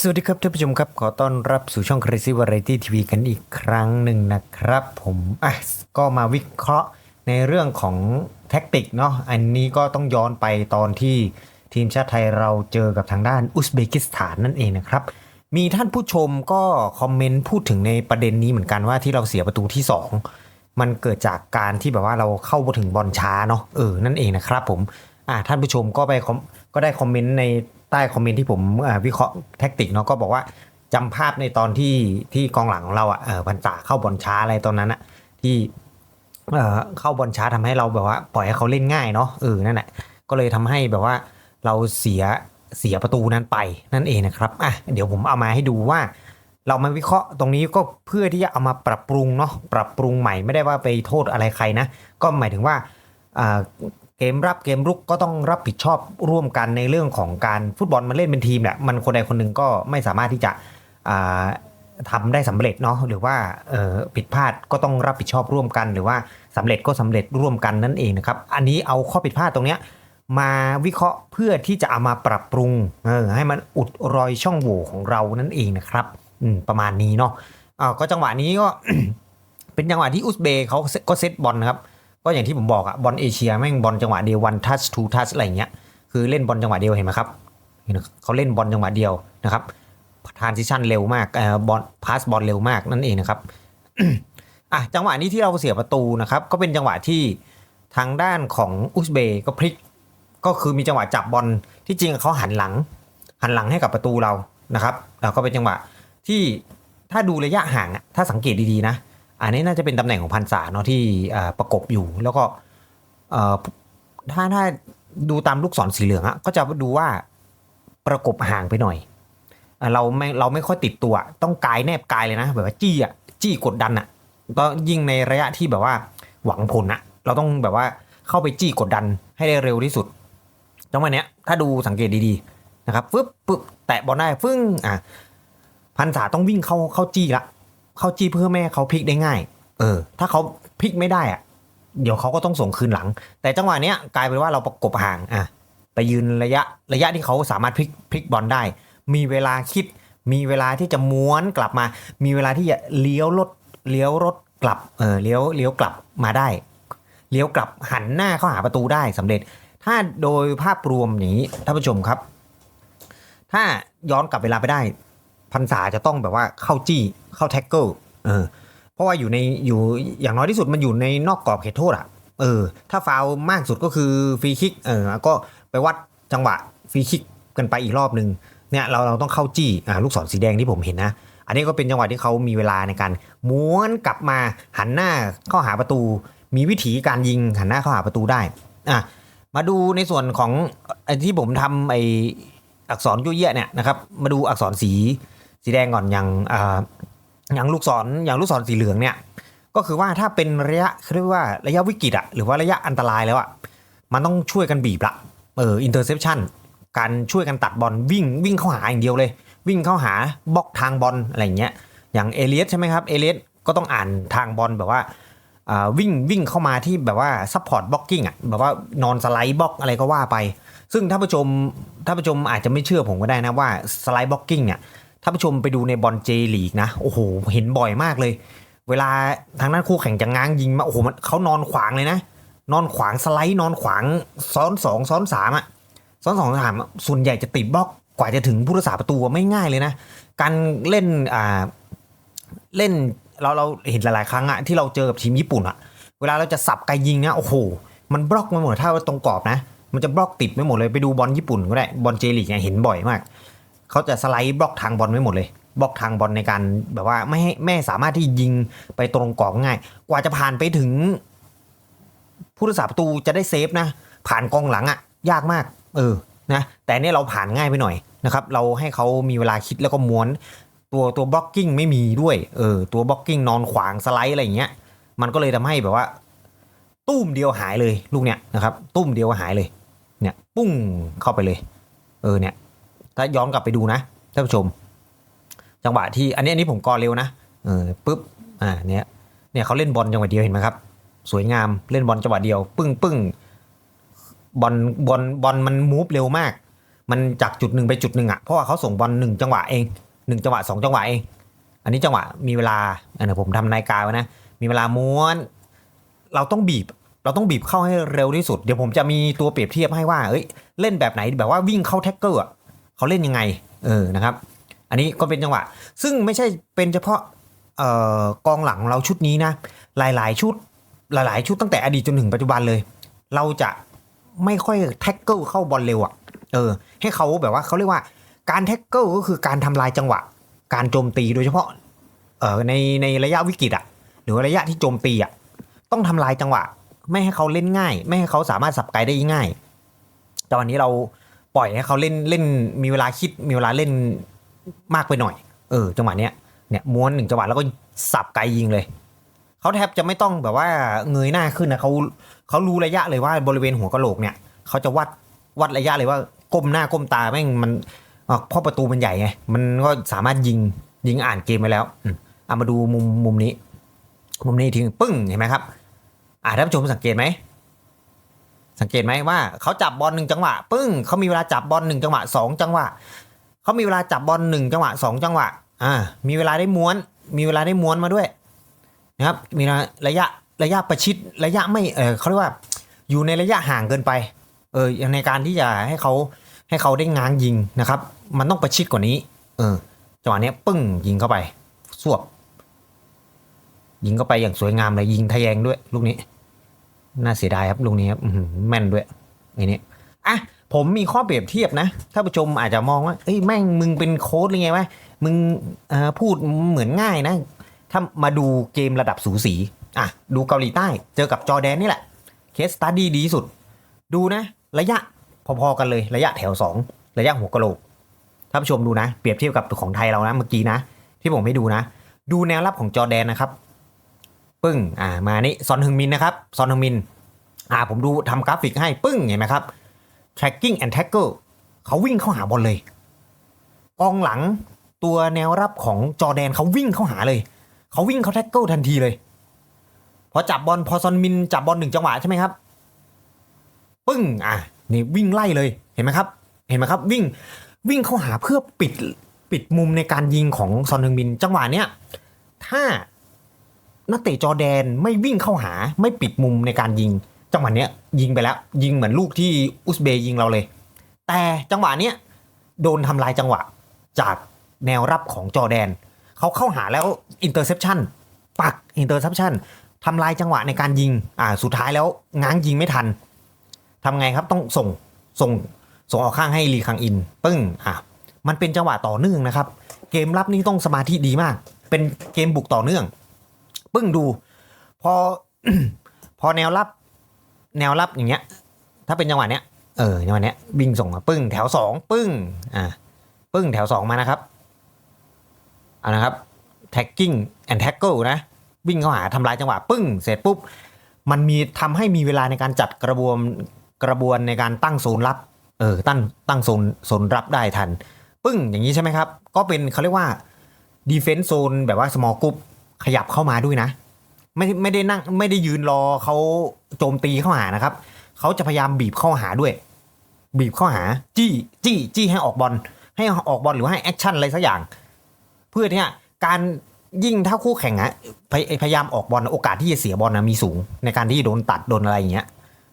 สวัสดีครับท่านผู้ชมครับ ขอต้อนรับสู่ช่อง Crazy Variety TV กันอีกครั้งหนึ่งนะครับ ผมอะก็มาวิเคราะห์ในเรื่องของแท็กติกเนาะอันนี้ก็ต้องย้อนไปตอนที่ทีมชาติไทยเราเจอกับทางด้านอุซเบกิสถานนั่นเองนะครับ มีท่านผู้ชมก็คอมเมนต์พูดถึงในประเด็นนี้เหมือนกันว่าที่เราเสียประตูที่ 2 มันเกิดจากการที่แบบว่าเราเข้ามาถึงบอลช้าเนาะเออนั่นเองนะครับผมอ่าท่านผู้ชมก็ไป ก็ได้คอมเมนต์ในใต้คอมเมนต์ที่ผมวิเคราะห์แท็กติกเนาะก็บอกว่าจำภาพในตอนที่ที่กองหลังของเราอะพันตาเข้าบอลช้าอะไรตอนนั้นอะที่เออเข้าบอลช้าทำให้เราแบบว่า ปล่อยให้เขาเล่นง่ายเนาะเออนั่นแหละก็เลยทำให้แบบว่าเราเสียเสียประตูนั้นไปนั่นเองนะครับอะเดี๋ยวผมเอามาให้ดูว่า เรามาวิเคราะห์ตรงนี้ก็เพื่อที่จะเอามาปรับปรุงเนาะปรับปรุงใหม่ไม่ได้ว่าไปโทษอะไรใครนะ ก็หมายถึงว่า เกมรับเกมรุกก็ต้องรับผิดชอบร่วมกันในเรื่องของการฟุตบอลมันเล่นเป็นทีมแหละมันคนใดคนหนึ่งก็ไม่สามารถที่จะอ่าทำได้สำเร็จเนาะหรือว่าผิดพลาดก็ต้องรับผิดชอบร่วมกัน หรือว่าสำเร็จก็สำเร็จร่วมกันนั่นเองนะครับ อันนี้เอาข้อผิดพลาดตรงเนี้ยมาวิเคราะห์เพื่อที่จะเอามาปรับปรุงออให้มันอุดรอยช่องโหว่ของเรานั่นเองนะครับประมาณนี้เนาะก็จังหวะนี้ก็เป็นจังหวะที่อุซเบย์เขาก็เซตบอลนะครับ ก็อย่างที่ผมบอกอะบอลเอเชียแม่งบอลจังหวะเดียววันทัชทูทัชอะไรเงี้ยคือเล่นบอลจังหวะเดียวเห็นไหมครับเขาเล่นบอลจังหวะเดียวนะครับทานซิชันเร็วมากเอ่อบอลพาสบอลเร็วมากนั่นเองนะครับอะจังหวะนี้ที่เราเสียประตูนะครับ ก็เป็นจังหวะที่ทางด้านของอุซเบย์ก็พลิก ก็คือมีจังหวะจับบอลที่จริงเขาหันหลัง หันหลังให้กับประตูเรานะครับแล้วก็เป็นจังหวะที่ถ้าดูระยะห่างอะถ้าสังเกตดีๆนะ อันนี้น่าจะเป็นตำแหน่งของพันษาเนาะที่ประกบอยู่ แล้วก็ถ้าถ้าดูตามลูกศรสีเหลืองอะก็จะดูว่าประกบห่างไปหน่อยอะเราไม่เราไม่ค่อยติดตัว ต้องกายแนบกายเลยนะ แบบว่าจี้อะจี้กดดันอะก็ยิ่งในระยะที่แบบว่าหวังผลอะเราต้องแบบว่าเข้าไปจี้กดดันให้ได้เร็วที่สุดจังหวะเนี้ยถ้าดูสังเกตดีๆนะครับฟึบปึ๊บแตะบอลได้ฟึ้งอะพันษาต้องวิ่งเข้าเข้าจี้ละ เข้าจี้เพื่อแม่เขาพลิกได้ง่าย เออ ถ้าเขาพลิกไม่ได้อะเดี๋ยวเขาก็ต้องส่งคืนหลัง แต่จังหวะเนี้ยกลายเป็นว่าเราประกบห่างอะไปยืนระยะระยะที่เขาสามารถพลิกพลิกบอลได้ มีเวลาคิด มีเวลาที่จะม้วนกลับมา มีเวลาที่จะเลี้ยวรถเลี้ยวรถกลับเออเลี้ยวเลี้ยวกลับมาได้ เลี้ยวกลับหันหน้าเข้าหาประตูได้สำเร็จ ถ้าโดยภาพรวมอย่างนี้ท่านผู้ชมครับ ถ้าย้อนกลับเวลาไปได้ พันษาจะต้องแบบว่าเข้าจี้เข้าแท็กเกิลเออ เพราะว่าอยู่ในอยู่อย่างน้อยที่สุดมันอยู่ในนอกกรอบเขตโทษอะเออ ถ้าฟาวมากสุดก็คือฟรีคิกเออก็ไปวัดจังหวะฟรีคิกกันไปอีกรอบหนึ่งเนี่ยเราเราต้องเข้าจี้อ่าลูกศรสีแดงที่ผมเห็นนะ อันนี้ก็เป็นจังหวะที่เขามีเวลาในการม้วนกลับมาหันหน้าเข้าหาประตู มีวิธีการยิงหันหน้าเข้าหาประตูได้อะมาดูในส่วนของไอ้ที่ผมทำไออักษรยุ่ยเยี่เนี่ยนะครับ มาดูอักษรสี สีแดงก่อนอย่างอย่างลูกศรอย่างลูกศรสีเหลืองเนี่ย ก็คือว่าถ้าเป็นระยะเรียกว่าระยะวิกฤตอะหรือว่าระยะอันตรายแล้วอะมันต้องช่วยกันบีบละเอออินเตอร์เซปชันการช่วยกันตัดบอลวิ่งวิ่งเข้าหาอย่างเดียวเลย วิ่งเข้าหาบล็อกทางบอลอะไรอย่างเงี้ยอย่างเอเลียสใช่ไหมครับเอเลียสก็ต้องอ่านทางบอลแบบว่าอ่าวิ่งวิ่งเข้ามาที่แบบว่าซัพพอร์ตบล็อกกิ้งอะแบบว่านอนสไลด์บล็อกอะไรก็ว่าไป ซึ่งถ้าผู้ชมถ้าผู้ชมอาจจะไม่เชื่อผมก็ได้นะว่าสไลด์บล็อกกิ้งเนี่ย ถ้าผู้ชมไปดูในบอลเจลีกนะโอ้โหเห็นบ่อยมากเลย เวลาทางด้านคู่แข่งจะง้างยิงมาโอ้โหมันเขานอนขวางเลยนะ นอนขวางสไลด์นอนขวางซ้อนสองซ้อนสามอะซ้อนสองสามส่วนใหญ่จะติดบล็อกกว่าจะถึงผู้รักษาประตูไม่ง่ายเลยนะ การเล่นอ่าเล่นเราเราเห็นหลายๆ ครั้งอะที่เราเจอกับทีมญี่ปุ่นอะเวลาเราจะสับไกยิงนะโอ้โห มันบล็อกไม่หมดถ้าว่าตรงกรอบนะ มันจะบล็อกติดไม่หมดเลยไปดูบอลญี่ปุ่นก็ได้บอลเจลีกเนี่ยเห็นบ่อยมาก เขาจะสไลด์บล็อกทางบอลไม่หมดเลยบล็อกทางบอลในการแบบว่าไม่ให้แม่สามารถที่ยิงไปตรงกรอบง่าย กว่าจะผ่านไปถึง ผู้รักษาประตูจะได้เซฟนะ ผ่านกองหลังอะยากมาก เออนะแต่เนี่ยเราผ่านง่ายไปหน่อยนะครับ เราให้เขามีเวลาคิดแล้วก็ม้วน ตัวตัวบล็อกกิ้งไม่มีด้วยเออตัวบล็อกกิ้งนอนขวางสไลด์อะไรอย่างเงี้ยมันก็เลยทำให้แบบว่า ตุ้มเดียวหายเลยลูกเนี้ยนะครับ ตุ้มเดียวหายเลย เนี่ย ปุ้งเข้าไปเลย เออเนี่ย ถ้าย้อนกลับไปดูนะท่านผู้ชม จังหวะที่อันนี้อันนี้ผมกอเร็วนะเออปุ๊บอ่าเนี่ยเนี่ยเขาเล่นบอลจังหวะเดียวเห็นไหมครับ สวยงามเล่นบอลจังหวะเดียว ปึ้งปึ้งบอลบอลบอลมันมูฟเร็วมาก มันจากจุดหนึ่งไปจุดหนึ่งอะเพราะว่าเขาส่งบอลหนึ่งจังหวะเองหนึ่งจังหวะสองจังหวะเอง อันนี้จังหวะมีเวลาอันนี้ผมทำนายกาไว้นะ มีเวลาม้วน เราต้องบีบ เราต้องบีบเข้าให้เร็วที่สุด เดี๋ยวผมจะมีตัวเปรียบเทียบให้ว่า เอ้ย เล่นแบบไหนแบบว่าวิ่งเข้าแท็กเกอร์อะ เขาเล่นยังไงเออนะครับ อันนี้ก็เป็นจังหวะ ซึ่งไม่ใช่เป็นเฉพาะออกองหลังเราชุดนี้นะ หลายๆ ชุดหลายๆ ชุดตั้งแต่อดีตจนถึงปัจจุบันเลย เราจะไม่ค่อยแท็กเกิลเข้าบอลเร็วอะเออ ให้เขาแบบว่าเขาเรียกว่าการแท็กเกิลก็คือการทำลายจังหวะ การโจมตีโดยเฉพาะเออในในระยะวิกฤตอะหรือระยะที่โจมตีอะต้องทำลายจังหวะ ไม่ให้เขาเล่นง่าย ไม่ให้เขาสามารถสับไกได้ง่ายแต่วันนี้เรา ปล่อยให้เขาเล่นเล่นมีเวลาคิดมีเวลาเล่นมากไปหน่อย เออ จังหวะเนี้ยเนี่ยม้วนหนึ่งจังหวะแล้วก็สับไกลยิงเลยเขาแทบจะไม่ต้องแบบว่าเงยหน้าขึ้นนะเขาเขารู้ระยะเลยว่าบริเวณหัวกะโหลกเนี่ยเขาจะวัดวัดระยะเลยว่าก้มหน้าก้มตาแม่งมันเพราะประตูมันใหญ่ไงมันก็สามารถยิงยิงอ่านเกมไปแล้วเอามาดูมุมมุมนี้ มุมนี้ทิ้งปึ้งเห็นไหมครับอ่าท่านผู้ชมสังเกตไหม สังเกตไหมว่าเขาจับบอลหนึ่งจังหวะปึ้งเขามีเวลาจับบอลหนึ่งจังหวะสองจังหวะเขามีเวลาจับบอลหนึ่งจังหวะสองจังหวะอ่ามีเวลาได้ม้วน มีเวลาได้ม้วนมาด้วยนะครับมีระยะระยะประชิดระยะไม่เออเขาเรียกว่าอยู่ในระยะห่างเกินไปเออในการที่จะให้เขาให้เขาได้ง้างยิงนะครับ มันต้องประชิดกว่านี้ เออจังหวะนี้ปึ้งยิงเข้าไปสวบยิงเข้าไปอย่างสวยงามเลยยิงทะแยงด้วยลูกนี้ น่าเสียดายครับลูกนี้ครับแม่นด้วยไอ้นี่อะผมมีข้อเปรียบเทียบนะถ้านผู้ชมอาจจะมองว่าเอ้ยแม่งมึงเป็นโค้ดหรือไงวะมึงพูดเหมือนง่ายนะ ถ้ามาดูเกมระดับสูสีอะดูเกาหลีใต้เจอกับจอแดนนี่แหละ เคสตัดดี้ดีสุด ดูนะ ระยะพอๆกันเลยระยะแถวสองระยะหัวกะโหลกถ้านผู้ชมดูนะ เปรียบเทียบกับของไทยเรานะเมื่อกี้นะ ที่ผมให้ดูนะ ดูแนวรับของจอแดนนะครับ ปึ้งอ่ามานี่ซอนฮึงมินนะครับซอนฮึงมินอ่าผมดูทำกราฟิกให้ปึ้งเห็นไหมครับ tracking and tackle เขาวิ่งเข้าหาบอลเลยกองหลังตัวแนวรับของจอแดนเขาวิ่งเข้าหาเลย เขาวิ่งเขาแท็กเกิลทันทีเลย พอจับบอลพอซอนมินจับบอลหนึ่งจังหวะใช่ไหมครับ ปึ้งอะนี่วิ่งไล่เลยเห็นไหมครับ เห็นไหมครับ วิ่งวิ่งเข้าหาเพื่อปิดปิดมุมในการยิงของซอนฮึงมิน จังหวะเนี้ยถ้า นักเตะจอแดนไม่วิ่งเข้าหาไม่ปิดมุมในการยิง จังหวะเนี้ยยิงไปแล้ว ยิงเหมือนลูกที่อุซเบย์ยิงเราเลย แต่จังหวะเนี้ยโดนทำลายจังหวะ จากแนวรับของจอแดน เขาเข้าหาแล้วอินเตอร์เซปชันปักอินเตอร์เซปชันทำลายจังหวะในการยิงอ่าสุดท้ายแล้วง้างยิงไม่ทันทำไงครับต้องส่งส่งส่งออกข้างให้ลีคังอิน ปึ้งอะมันเป็นจังหวะต่อเนื่องนะครับ เกมรับนี่ต้องสมาธิดีมาก เป็นเกมบุกต่อเนื่อง ปึ้งดู พอ พอแนวรับ แนวรับอย่างเงี้ย ถ้าเป็นจังหวะเนี้ยเออจังหวะเนี้ยวิ่งส่งมาปึ้งแถวสองปึ้งอ่าปึ้งแถวสองมานะครับเอานะครับ tagging and tackle นะ วิ่งเข้าหาทำลายจังหวะปึ้ง เสร็จปุ๊บ มันมีทำให้มีเวลาในการจัดกระบวนกระบวนในการตั้งโซนรับ เออ ตั้งตั้งโซนโซนรับได้ทัน ปึ้งอย่างนี้ใช่ไหมครับ ก็เป็นเขาเรียกว่า defense zone แบบว่า small group ขยับเข้ามาด้วยนะ ไม่ไม่ได้นั่งไม่ได้ยืนรอเขาโจมตีเข้าหานะครับเขาจะพยายามบีบเข้าหาด้วย บีบเข้าหา จี้จี้จี้ให้ออกบอลให้ออกบอลหรือให้แอคชั่นอะไรสักอย่าง เพื่อที่การยิ่งถ้าคู่แข่งอะพยพยายามออกบอลโอกาสที่จะเสียบอลนะมีสูง ในการที่โดนตัดโดนอะไรอย่างเงี้ย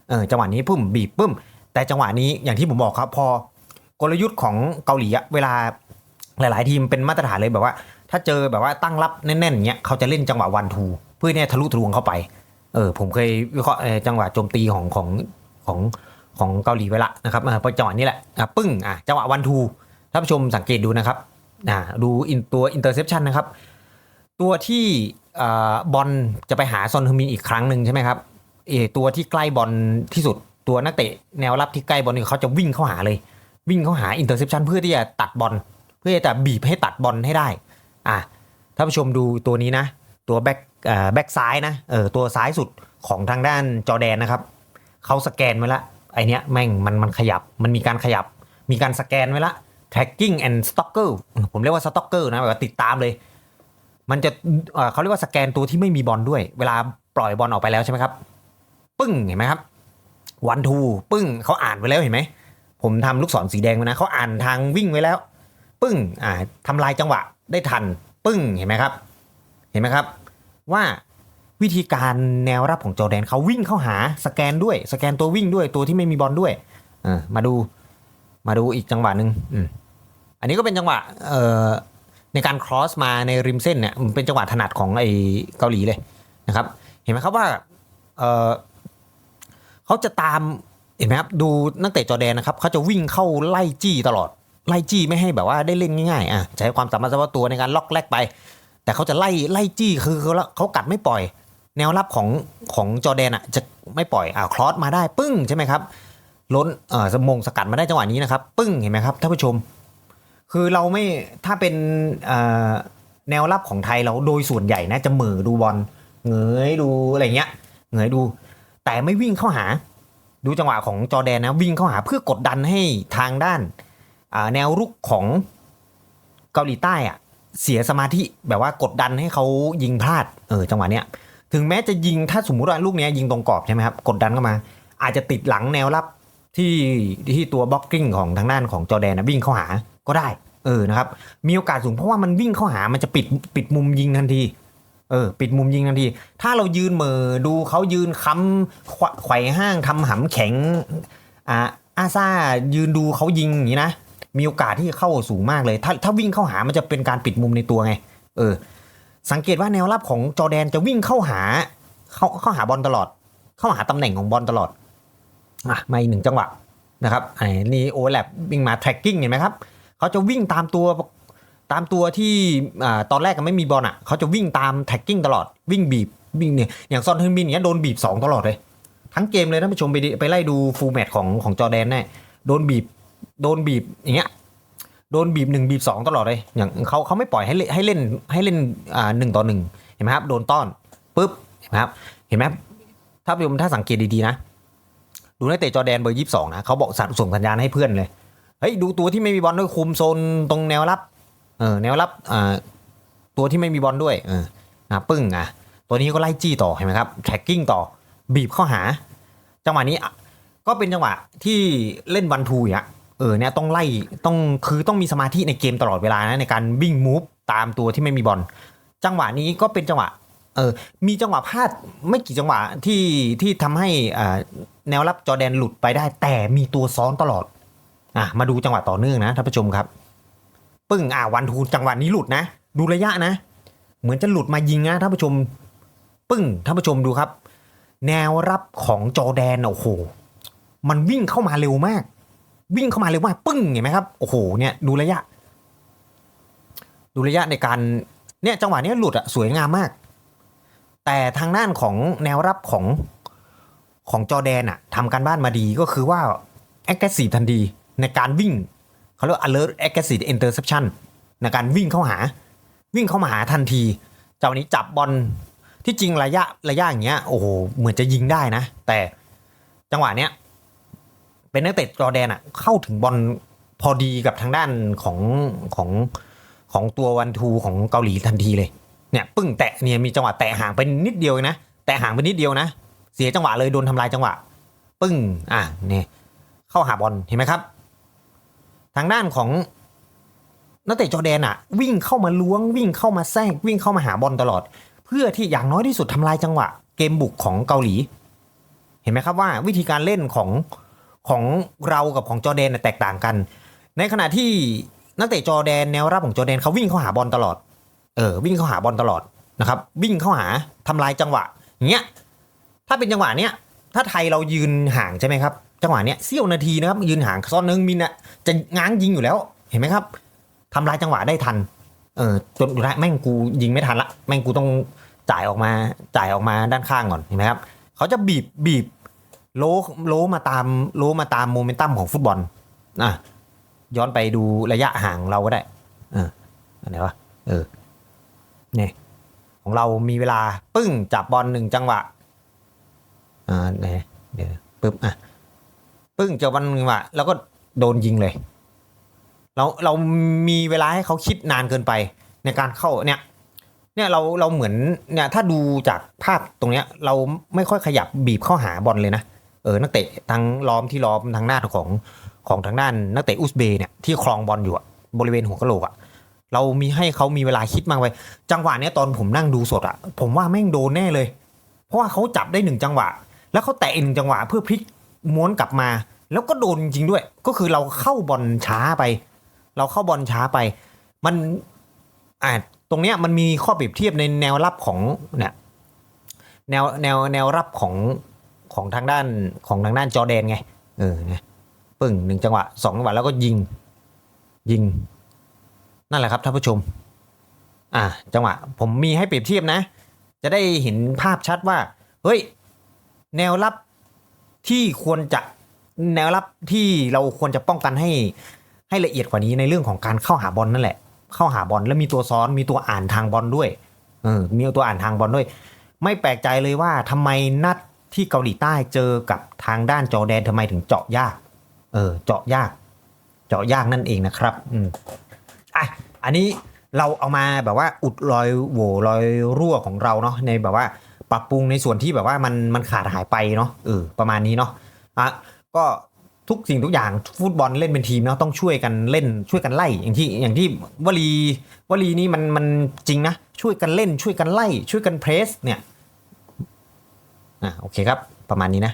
เออจังหวะนี้ปุ่มบีบปึ้มแต่จังหวะนี้อย่างที่ผมบอกครับ พอกลยุทธ์ของเกาหลีอะเวลาหลาย ๆ ทีมเป็นมาตรฐานเลยแบบว่า ถ้าเจอแบบว่าตั้งรับแน่นๆเงี้ยเขาจะเล่นจังหวะวันทูเพื่อเนี่ยทะลุทะลวงเข้าไป เออผมเคยวิเคราะห์จังหวะโจมตีของของของของเกาหลีไว้ละนะครับเออพอจังหวะนี้แหละอะปึ้งอะจังหวะวันทูท่านผู้ชมสังเกตดูนะครับอ่าดูอินตัวอินเตอร์เซปชันนะครับ ตัวที่อบอลจะไปหาซอนฮึมินอีกครั้งหนึ่งใช่ไหมครับเออตัวที่ใกล้บอลที่สุดตัวนักเตะแนวรับที่ใกล้บอลนี่เขาจะวิ่งเข้าหาเลย วิ่งเข้าหาอินเตอร์เซปชันเพื่อที่จะตัดบอลเพื่อจะบีบให้ตัดบอลให้ได้ อะท่านผู้ชมดูตัวนี้นะ ตัวแบ็กแบ็กซ้ายนะเออตัวซ้ายสุดของทางด้านจอแดนนะครับเขาสแกนไว้ละไอเนี้ยแม่งมันมันขยับมันมีการขยับ มีการสแกนไว้ละ tracking and stalker ผมเรียกว่า stalker นะแบบว่าติดตามเลย มันจะเเขาเรียกว่าสแกนตัวที่ไม่มีบอลด้วย เวลาปล่อยบอลออกไปแล้วใช่ไหมครับ ปึ้งเห็นไหมครับวันทูปึ้งเขาอ่านไว้แล้วเห็นไหม ผมทำลูกศรสีแดงไว้นะเขาอ่านทางวิ่งไว้แล้ว ปึ้งอ่าทำลายจังหวะ ได้ทันปึ้งเห็นไหมครับ เห็นไหมครับ ว่าวิธีการแนวรับของจอแดนเขาวิ่งเข้าหาสแกนด้วยสแกนตัววิ่งด้วยตัวที่ไม่มีบอลด้วยอมาดูมาดูอีกจังหวะหนึ่งอันนี้ก็เป็นจังหวะเอ่อในการ cross มาในริมเส้นเนี่ยมันเป็นจังหวะถนัดของไอ้เกาหลีเลยนะครับ เห็นไหมครับว่าเออเขาจะตามเห็นไหมครับดูนักเตะจอแดนนะครับเขาจะวิ่งเข้าไล่จี้ตลอด ไล่จี้ไม่ให้แบบว่าได้เล่นง่ายๆอะใช้ความสามารถเฉพาะตัวในการล็อกแลกไป แต่เขาจะไล่ไล่จี้คือเขาเขากัดไม่ปล่อย แนวรับของของจอแดนอะจะไม่ปล่อยอ่าคลอสมาได้ปึ้งใช่ไหมครับล้นเอ่อสมงสกัดมาได้จังหวะนี้นะครับ ปึ้งเห็นไหมครับท่านผู้ชม คือเราไม่ถ้าเป็นเอ่อแนวรับของไทยเราโดยส่วนใหญ่นะจะเหม่อดูบอลเงยดูอะไรเงี้ยเงยดู แต่ไม่วิ่งเข้าหา ดูจังหวะของจอแดนนะวิ่งเข้าหาเพื่อกดดันให้ทางด้าน แนวรุกของเกาหลีใต้อะเสียสมาธิแบบว่ากดดันให้เขายิงพลาดเออจังหวะเนี้ยถึงแม้จะยิงถ้าสมมติว่าลูกเนี้ยยิงตรงกรอบใช่ไหมครับกดดันเข้ามา อาจจะติดหลังแนวรับที่ที่ตัวบล็อกกิ้งของทางด้านของจอแดนนะวิ่งเข้าหาก็ได้ เออนะครับ มีโอกาสสูงเพราะว่ามันวิ่งเข้าหามันจะปิดปิดมุมยิงทันทีเออปิดมุมยิงทันที ถ้าเรายืนเหมอดูเขายืนค้ำขวไขว่ห้างทำหำแข็งอ่าอาซายืนดูเขายิงอย่างนี้นะ มีโอกาสที่จะเข้าสูงมากเลย ถ้าถ้าวิ่งเข้าหามันจะเป็นการปิดมุมในตัวไง เออ สังเกตว่าแนวรับของจอแดนจะวิ่งเข้าหา เข้าเข้าหาบอลตลอด เข้าหาตำแหน่งของบอลตลอดอะมาอีกหนึ่งจังหวะนะครับไอ้นี่โอแลบวิ่งมา tracking เห็นไหมครับเขาจะวิ่งตามตัวตามตัวที่ตอนแรกก็ไม่มีบอลอะเขาจะวิ่งตาม tracking ตลอดวิ่งบีบวิ่งเนี่ยอย่างซอนฮึนบินเนี้ยโดนบีบสองตลอดเลย ทั้งเกมเลยท่านผู้ชมไปดิไปไล่ดูฟูลแมตของของจอแดนแน่โดนบีบ โดนบีบอย่างเงี้ยโดนบีบหนึ่งบีบสองตลอดเลยอย่างเขาเขาไม่ปล่อยให้เล่นให้เล่นให้เล่นอ่าหนึ่งต่อหนึ่งเห็นไหมครับโดนต้อนปุ๊บเห็นไหมครับเห็นไหมถ้าผู้ชมถ้าสังเกตดีๆนะ ดูนักเตะจอแดนเบอร์ยี่สิบสองนะเขาบอกสั่งส่งสัญญาณให้เพื่อนเลยเฮ้ยดูตัวที่ไม่มีบอลด้วยคุมโซนตรงแนวรับเออแนวรับอ่าตัวที่ไม่มีบอลด้วยเอออะปึ้งอะตัวนี้ก็ไล่จี้ต่อเห็นไหมครับแท็กกิ้งต่อบีบเข้าหา จังหวะนี้ก็เป็นจังหวะที่เล่นวันทูอะ เออเนี่ยต้องไล่ต้องคือต้องมีสมาธิในเกมตลอดเวลานะในการวิ่งมูฟตามตัวที่ไม่มีบอลจังหวะนี้ก็เป็นจังหวะเออมีจังหวะพลาดไม่กี่จังหวะที่ที่ทำให้อ่าแนวรับจอแดนหลุดไปได้ แต่มีตัวซ้อนตลอดอะมาดูจังหวะต่อเนื่องนะท่านผู้ชมครับ ปึ้งอ่าวันทูจังหวะนี้หลุดนะ ดูระยะนะ เหมือนจะหลุดมายิงนะท่านผู้ชม ปึ้งท่านผู้ชมดูครับ แนวรับของจอแดนโอ้โหมันวิ่งเข้ามาเร็วมาก วิ่งเข้ามาเร็วมาปึ้งเห็นไหมครับโอ้โหเนี่ยดูระยะ ดูระยะในการเนี่ยจังหวะนี้หลุดอะสวยงามมาก แต่ทางด้านของแนวรับของของจอแดนอะทำการบ้านมาดีก็คือว่า aggressive ทันทีในการวิ่งเขาเรียกว่า alert aggressive interception ในการวิ่งเข้าหา วิ่งเข้ามาหาทันทีเจ้านี้จับบอลที่จริงระยะระยะอย่างเงี้ยโอ้โหเหมือนจะยิงได้นะ แต่จังหวะเนี้ย เป็นนักเตะจอแดนอะเข้าถึงบอลพอดีกับทางด้านของของของตัววันทูของเกาหลีทันทีเลยเนี่ยปึ้งแตะเนี่ยมีจังหวะแตะห่างไปนิดเดียวเองนะแตะห่างไปนิดเดียวนะ เสียจังหวะเลยโดนทำลายจังหวะ ปึ้งอะเนี่ยเข้าหาบอลเห็นไหมครับ ทางด้านของนักเตะจอแดนอะวิ่งเข้ามาล้วงวิ่งเข้ามาแทรกวิ่งเข้ามาหาบอลตลอด เพื่อที่อย่างน้อยที่สุดทำลายจังหวะ เกมบุกของเกาหลี เห็นไหมครับว่าวิธีการเล่นของ ของเรากับของจอแดนแตกต่างกัน ในขณะที่นักเตะจอแดนแนวรับของจอแดนเขาวิ่งเข้าหาบอลตลอด เออวิ่งเข้าหาบอลตลอดนะครับ วิ่งเข้าหาทำลายจังหวะอย่างเงี้ยถ้าเป็นจังหวะเนี้ยถ้าไทยเรายืนห่างใช่ไหมครับ จังหวะเนี้ยเสี้ยวนาทีนะครับยืนห่างซอนนึงมินอะจะง้างยิงอยู่แล้วเห็นไหมครับทำลายจังหวะได้ทัน เออจนสุดท้ายแม่งกูยิงไม่ทันละแม่งกูต้องจ่ายออกมาจ่ายออกมาด้านข้างก่อนเห็นไหมครับเขาจะบีบบีบ โลโลมาตามโลมาตามโมเมนตัมของฟุตบอลอะย้อนไปดูระยะห่างเราก็ได้อออันไหนวะเออเนี่ยของเรามีเวลาปึ้งจับบอลหนึ่งจังหวะอ่าไหนเดี๋ยวปึ๊บอะปึ้งเจอวันหนึ่งจังหวะแล้วก็โดนยิงเลย เราเรามีเวลาให้เขาคิดนานเกินไป ในการเข้าเนี่ยเนี่ยเราเราเหมือนเนี่ยถ้าดูจากภาพตรงเนี้ย เราไม่ค่อยขยับบีบเข้าหาบอลเลยนะ เออนักเตะทั้งล้อมที่ล้อมทางหน้าของของทางด้านนักเตะอุซเบย์เนี่ยที่ครองบอลอยู่อะบริเวณหัวกะโหลกอะเรามีให้เขามีเวลาคิดมากไป จังหวะเนี้ยตอนผมนั่งดูสดอะผมว่าแม่งโดนแน่เลย เพราะว่าเขาจับได้หนึ่งจังหวะ แล้วเขาแตะอีกหนึ่งจังหวะเพื่อพลิกม้วนกลับมา แล้วก็โดนจริงด้วย ก็คือเราเข้าบอลช้าไป เราเข้าบอลช้าไป มันอ่าตรงเนี้ยมันมีข้อเปรียบเทียบในแนวรับของเนี่ยแนวแนวแนวรับของ ของทางด้านของทางด้านจอแดนไง เออเนี่ยปึ้งหนึ่งจังหวะสองจังหวะแล้วก็ยิง ยิง นั่นแหละครับท่านผู้ชม อ่า จังหวะ ผมมีให้เปรียบเทียบนะ จะได้เห็นภาพชัดว่า เฮ้ย แนวรับที่ควรจะแนวรับที่เราควรจะป้องกันให้ให้ละเอียดกว่านี้ในเรื่องของการเข้าหาบอลนั่นแหละ เข้าหาบอลแล้วมีตัวซ้อนมีตัวอ่านทางบอลด้วย เออ มีตัวอ่านทางบอลด้วย ไม่แปลกใจเลยว่าทำไมนัด ที่เกาหลีใต้เจอกับทางด้านจอแดนทำไมถึงเจาะยาก เออ เจาะยาก เจาะยากนั่นเองนะครับ อืมอะอันนี้เราเอามาแบบว่าอุดรอยโหว่รอยรั่วของเราเนาะในแบบว่า ปรับปรุงในส่วนที่แบบว่ามันมันขาดหายไปเนาะเออประมาณนี้เนาะอะก็ทุกสิ่งทุกอย่างฟุตบอลเล่นเป็นทีมเนาะต้องช่วยกันเล่นช่วยกันไล่อย่างที่อย่างที่วลีวลีนี้มันมันจริงนะช่วยกันเล่นช่วยกันไล่ ช่วยกันเพรสเนี่ย อะโอเคครับ ประมาณนี้นะ